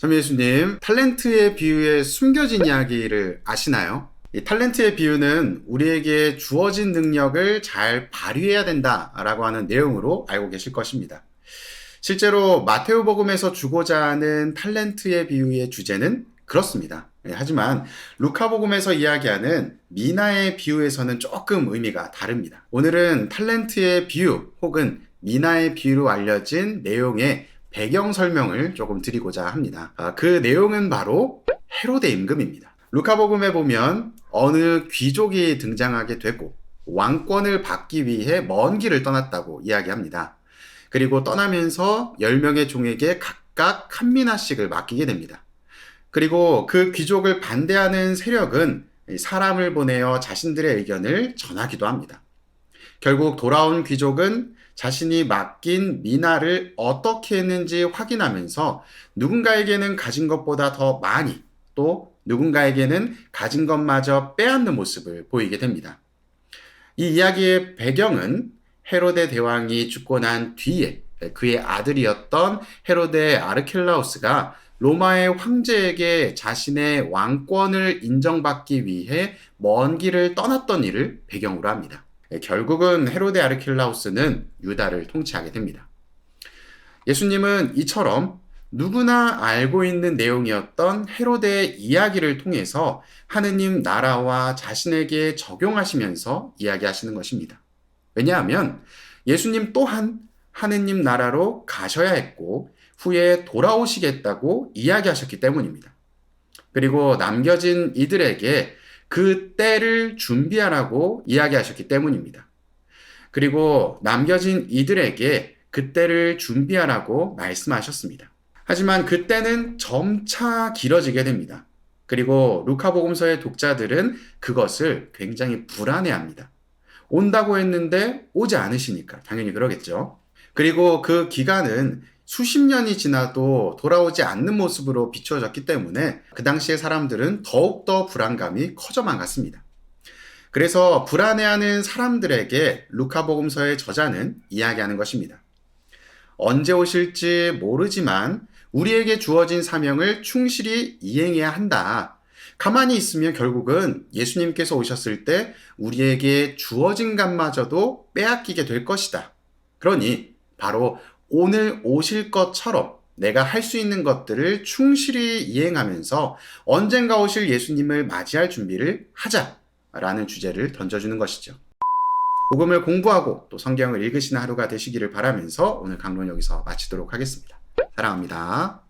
참 예수님, 탤런트의 비유의 숨겨진 이야기를 아시나요? 이 탤런트의 비유는 우리에게 주어진 능력을 잘 발휘해야 된다라고 하는 내용으로 알고 계실 것입니다. 실제로 마테오 복음에서 주고자 하는 탤런트의 비유의 주제는 그렇습니다. 예, 하지만 루카 복음에서 이야기하는 미나의 비유에서는 조금 의미가 다릅니다. 오늘은 탤런트의 비유 혹은 미나의 비유로 알려진 내용의 배경 설명을 조금 드리고자 합니다. 아, 그 내용은 바로 헤로데 임금입니다. 루카복음에 보면 어느 귀족이 등장하게 되고 왕권을 받기 위해 먼 길을 떠났다고 이야기합니다. 그리고 떠나면서 10명의 종에게 각각 한 미나씩을 맡기게 됩니다. 그리고 그 귀족을 반대하는 세력은 사람을 보내어 자신들의 의견을 전하기도 합니다. 결국 돌아온 귀족은 자신이 맡긴 미나를 어떻게 했는지 확인하면서 누군가에게는 가진 것보다 더 많이 또 누군가에게는 가진 것마저 빼앗는 모습을 보이게 됩니다. 이 이야기의 배경은 헤로데 대왕이 죽고 난 뒤에 그의 아들이었던 헤로데 아르켈라우스가 로마의 황제에게 자신의 왕권을 인정받기 위해 먼 길을 떠났던 일을 배경으로 합니다. 예, 결국은 헤로데 아르킬라우스는 유다를 통치하게 됩니다. 예수님은 이처럼 누구나 알고 있는 내용이었던 헤로데의 이야기를 통해서 하느님 나라와 자신에게 적용하시면서 이야기하시는 것입니다. 왜냐하면 예수님 또한 하느님 나라로 가셔야 했고 후에 돌아오시겠다고 이야기하셨기 때문입니다. 그리고 남겨진 이들에게 그 때를 준비하라고 이야기하셨기 때문입니다. 그리고 남겨진 이들에게 그 때를 준비하라고 말씀하셨습니다. 하지만 그 때는 점차 길어지게 됩니다. 그리고 루카복음서의 독자들은 그것을 굉장히 불안해합니다. 온다고 했는데 오지 않으시니까 당연히 그러겠죠. 그리고 그 기간은 수십 년이 지나도 돌아오지 않는 모습으로 비추어졌기 때문에 그 당시의 사람들은 더욱더 불안감이 커져만 갔습니다. 그래서 불안해하는 사람들에게 루카복음서의 저자는 이야기하는 것입니다. 언제 오실지 모르지만 우리에게 주어진 사명을 충실히 이행해야 한다. 가만히 있으면 결국은 예수님께서 오셨을 때 우리에게 주어진 것마저도 빼앗기게 될 것이다. 그러니 바로 오늘 오실 것처럼 내가 할 수 있는 것들을 충실히 이행하면서 언젠가 오실 예수님을 맞이할 준비를 하자라는 주제를 던져주는 것이죠. 복음을 공부하고 또 성경을 읽으시는 하루가 되시기를 바라면서 오늘 강론 여기서 마치도록 하겠습니다. 사랑합니다.